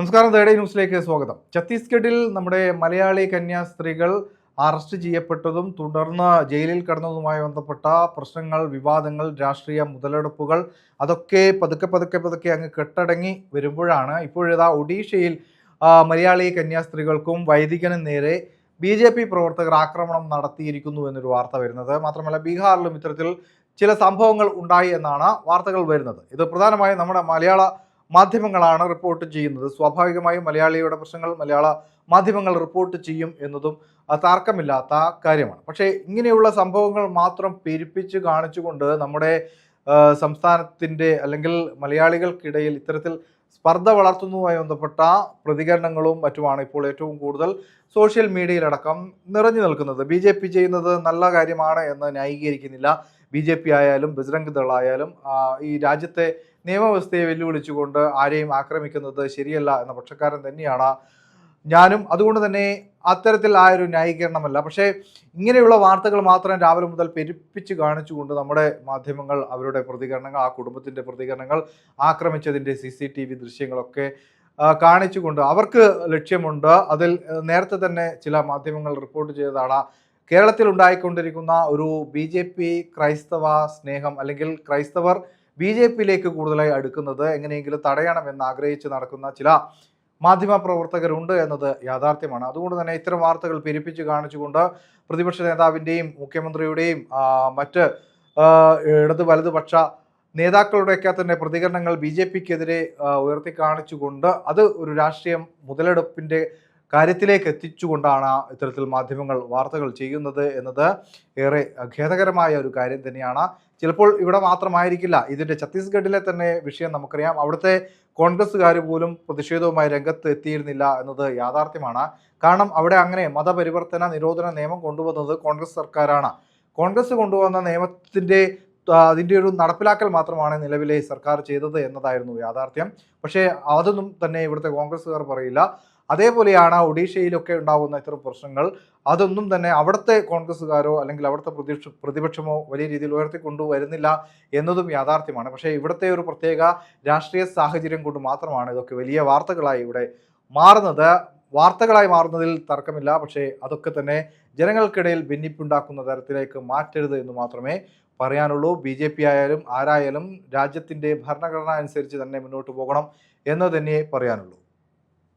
നമസ്കാരം തേടേ ന്യൂസിലേക്ക് സ്വാഗതം. ഛത്തീസ്ഗഡിൽ നമ്മുടെ മലയാളി കന്യാസ്ത്രീകൾ അറസ്റ്റ് ചെയ്യപ്പെട്ടതും തുടർന്ന് ജയിലിൽ കടന്നതുമായി ബന്ധപ്പെട്ട പ്രശ്നങ്ങൾ വിവാദങ്ങൾ രാഷ്ട്രീയ മുതലെടുപ്പുകൾ അതൊക്കെ പതുക്കെ പതുക്കെ പതുക്കെ അങ്ങ് കെട്ടടങ്ങി വരുമ്പോഴാണ് ഇപ്പോഴിതാ ഒഡീഷയിൽ മലയാളി കന്യാസ്ത്രീകൾക്കും വൈദികനും നേരെ ബി ജെ പി പ്രവർത്തകർ ആക്രമണം നടത്തിയിരിക്കുന്നു എന്നൊരു വാർത്ത വരുന്നത്. മാത്രമല്ല ബീഹാറിലും ഇത്തരത്തിൽ ചില സംഭവങ്ങൾ ഉണ്ടായി എന്നാണ് വാർത്തകൾ വരുന്നത്. ഇത് പ്രധാനമായും നമ്മുടെ മലയാള മാധ്യമങ്ങളാണ് റിപ്പോർട്ട് ചെയ്യുന്നത്. സ്വാഭാവികമായും മലയാളിയുടെ പ്രശ്നങ്ങൾ മലയാള മാധ്യമങ്ങൾ റിപ്പോർട്ട് ചെയ്യും എന്നതും താർക്കമില്ലാത്ത കാര്യമാണ്. പക്ഷേ ഇങ്ങനെയുള്ള സംഭവങ്ങൾ മാത്രം പെരുപ്പിച്ച് കാണിച്ചുകൊണ്ട് നമ്മുടെ സംസ്ഥാനത്തിന്റെ അല്ലെങ്കിൽ മലയാളികൾക്കിടയിൽ ഇത്തരത്തിൽ സ്പർദ്ധ വളർത്തുന്നതുമായി ബന്ധപ്പെട്ട പ്രതികരണങ്ങളും മറ്റുമാണ് ഇപ്പോൾ ഏറ്റവും കൂടുതൽ സോഷ്യൽ മീഡിയയിലടക്കം നിറഞ്ഞു നിൽക്കുന്നത്. ബി ജെ പി ചെയ്യുന്നത് നല്ല കാര്യമാണ് എന്ന് ന്യായീകരിക്കുന്നില്ല. ബി ജെ പി ആയാലും ബജ്രംഗ് ദൾ ആയാലും ഈ രാജ്യത്തെ നിയമവ്യവസ്ഥയെ വെല്ലുവിളിച്ചുകൊണ്ട് ആരെയും ആക്രമിക്കുന്നത് ശരിയല്ല എന്ന പക്ഷക്കാരൻ തന്നെയാണ് ഞാനും. അതുകൊണ്ട് തന്നെ അത്തരത്തിൽ ആ ഒരു ന്യായീകരണമല്ല. പക്ഷേ ഇങ്ങനെയുള്ള വാർത്തകൾ മാത്രം രാവിലെ മുതൽ പെരുപ്പിച്ച് കാണിച്ചുകൊണ്ട് നമ്മുടെ മാധ്യമങ്ങൾ അവരുടെ പ്രതികരണങ്ങൾ ആ കുടുംബത്തിന്റെ പ്രതികരണങ്ങൾ ആക്രമിച്ചതിന്റെ സി സി ടി വി ദൃശ്യങ്ങളൊക്കെ കാണിച്ചുകൊണ്ട് അവർക്ക് ലക്ഷ്യമുണ്ട്. അതിൽ നേരത്തെ തന്നെ ചില മാധ്യമങ്ങൾ റിപ്പോർട്ട് ചെയ്തതാണ്. കേരളത്തിൽ ഉണ്ടായിക്കൊണ്ടിരിക്കുന്ന ഒരു ബി ക്രൈസ്തവ സ്നേഹം അല്ലെങ്കിൽ ക്രൈസ്തവർ ബി ജെ പിയിലേക്ക് കൂടുതലായി അടുക്കുന്നത് എങ്ങനെയെങ്കിലും തടയണമെന്ന് ആഗ്രഹിച്ച് നടക്കുന്ന ചില മാധ്യമ പ്രവർത്തകരുണ്ട് എന്നത് യാഥാർത്ഥ്യമാണ്. അതുകൊണ്ട് തന്നെ ഇത്തരം വാർത്തകൾ പെരുപ്പിച്ച് കാണിച്ചുകൊണ്ട് പ്രതിപക്ഷ നേതാവിന്റെയും മുഖ്യമന്ത്രിയുടെയും മറ്റ് ഇടത് വലതുപക്ഷ നേതാക്കളുടെയൊക്കെ തന്നെ പ്രതികരണങ്ങൾ ബി ജെ പിക്കെതിരെ ഉയർത്തി കാണിച്ചുകൊണ്ട് അത് ഒരു രാഷ്ട്രീയം മുതലെടുപ്പിന്റെ കാര്യത്തിലേക്ക് എത്തിച്ചുകൊണ്ടാണ് ഇത്തരത്തിൽ മാധ്യമങ്ങൾ വാർത്തകൾ ചെയ്യുന്നത് എന്നത് ഏറെ ഖേദകരമായ ഒരു കാര്യം തന്നെയാണ്. ചിലപ്പോൾ ഇവിടെ മാത്രമായിരിക്കില്ല. ഇതിന്റെ ഛത്തീസ്ഗഡിലെ തന്നെ വിഷയം നമുക്കറിയാം. അവിടുത്തെ കോൺഗ്രസ്സുകാർ പോലും പ്രതിഷേധവുമായി രംഗത്ത് എത്തിയിരുന്നില്ല എന്നത് യാഥാർത്ഥ്യമാണ്. കാരണം അവിടെ അങ്ങനെ മതപരിവർത്തന നിരോധന നിയമം കൊണ്ടുവന്നത് കോൺഗ്രസ് സർക്കാരാണ്. കോൺഗ്രസ് കൊണ്ടുവന്ന നിയമത്തിന്റെ അതിന്റെ ഒരു നടപ്പിലാക്കൽ മാത്രമാണ് നിലവിലെ സർക്കാർ ചെയ്തത് എന്നതായിരുന്നു യാഥാർത്ഥ്യം. പക്ഷേ അതൊന്നും തന്നെ ഇവിടുത്തെ കോൺഗ്രസ്സുകാർ പറയില്ല. അതേപോലെയാണ് ഒഡീഷയിലൊക്കെ ഉണ്ടാകുന്ന ഇത്തരം പ്രശ്നങ്ങൾ. അതൊന്നും തന്നെ അവിടുത്തെ കോൺഗ്രസ്സുകാരോ അല്ലെങ്കിൽ അവിടുത്തെ പ്രതിപക്ഷ പ്രതിപക്ഷമോ വലിയ രീതിയിൽ ഉയർത്തിക്കൊണ്ടുവരുന്നില്ല എന്നതും യാഥാർത്ഥ്യമാണ്. പക്ഷേ ഇവിടുത്തെ ഒരു പ്രത്യേക രാഷ്ട്രീയ സാഹചര്യം കൊണ്ട് മാത്രമാണ് ഇതൊക്കെ വലിയ വാർത്തകളായി ഇവിടെ മാറുന്നത്. വാർത്തകളായി മാറുന്നതിൽ തർക്കമില്ല. പക്ഷേ അതൊക്കെ തന്നെ ജനങ്ങൾക്കിടയിൽ ഭിന്നിപ്പുണ്ടാക്കുന്ന തരത്തിലേക്ക് മാറ്റരുത് എന്ന് മാത്രമേ പറയാനുള്ളൂ. ബി ജെ പി ആയാലും ആരായാലും രാജ്യത്തിന്റെ ഭരണഘടന അനുസരിച്ച് തന്നെ മുന്നോട്ട് പോകണം എന്ന് തന്നെ പറയാനുള്ളൂ.